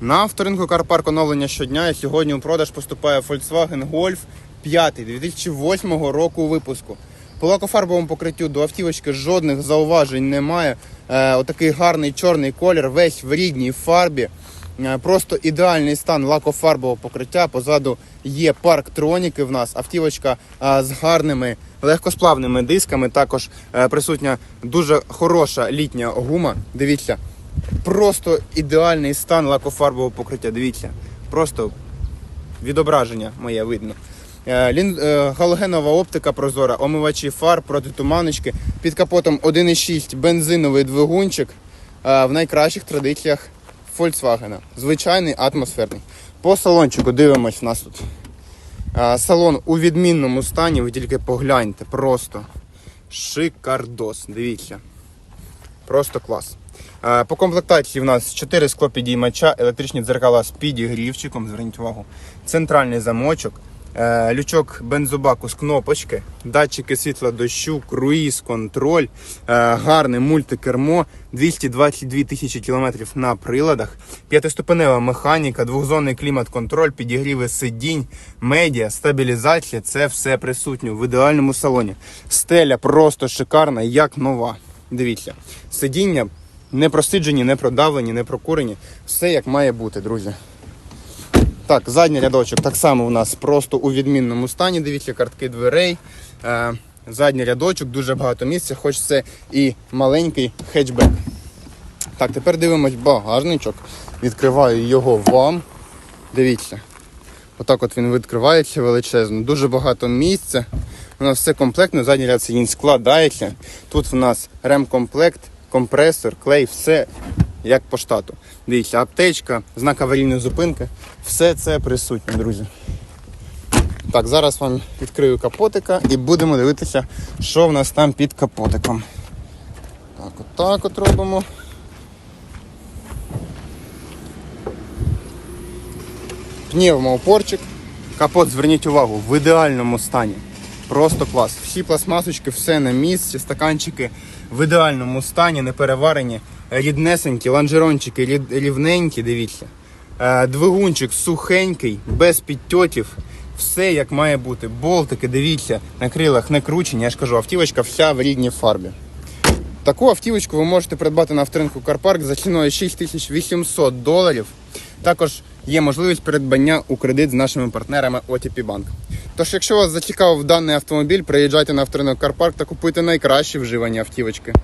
На авторинку Карпарк оновлення щодня і сьогодні у продаж поступає Volkswagen Golf 5 2008 року випуску. По лакофарбовому покриттю до автівочки жодних зауважень немає. Е, отакий гарний чорний колір, весь в рідній фарбі. Е, Просто ідеальний стан лакофарбового покриття. Позаду є парк троніки в нас. Автівочка е, з гарними легкосплавними дисками. Також е, присутня дуже хороша літня гума. Дивіться, просто ідеальний стан лакофарбового покриття. Дивіться, просто відображення моє видно. Е, е, галогенова оптика прозора, омивачі фар, протитуманочки. Під капотом 1,6 бензиновий двигунчик е, в найкращих традиціях Volkswagen. Звичайний атмосферний. По салончику дивимось у нас тут. Салон у відмінному стані, ви тільки погляньте, просто шикардос. Дивіться. Просто клас. Е, По комплектації в нас 4 склопідіймача, електричні дзеркала з підігрівчиком, зверніть увагу, центральний замочок, е, лючок бензобаку з кнопочки, датчики світла дощу, круїз, контроль, е, гарне мультикермо, 222 тисячі кілометрів на приладах, п'ятиступенева механіка, двохзонний клімат-контроль, підігріви сидінь, медіа, стабілізація це все присутнє в ідеальному салоні. Стеля просто шикарна, як нова. Дивіться, сидіння не просиджені, не продавлені, не прокурені. Все як має бути, друзі. Так, задній рядочок так само у нас просто у відмінному стані. Дивіться, картки дверей. Е, задній рядочок, дуже багато місця, хоч це і маленький хетчбек. Так, тепер дивимось багажничок. Відкриваю його вам. Дивіться. Отак от він відкривається величезно. Дуже багато місця. У нас все комплектно, задній ряд сидінь складається. Тут в нас ремкомплект, компресор, клей, все як по штату. Дивіться, аптечка, знак аварійної зупинки. Все це присутнє, друзі. Так, зараз вам відкрию капотика і будемо дивитися, що в нас там під капотиком. Так, от от робимо. Пневмоупорчик. Капот, зверніть увагу, в ідеальному стані. Просто клас. Всі пластмасочки, все на місці, стаканчики в ідеальному стані, не переварені, ріднесенькі, лонжерончики рід- рівненькі, дивіться. Е, Двигунчик сухенький, без підтьотів. Все як має бути. Болтики, дивіться, на крилах не кручені. Я ж кажу, автівочка вся в рідній фарбі. Таку автівочку ви можете придбати на авторинку Карпарк за ціною 6800 доларів. Також є можливість придбання у кредит з нашими партнерами OTP Bank. Тож, якщо вас зацікавив даний автомобіль, приїжджайте на авторинок Карпарк та купуйте найкращі вживані автівочки.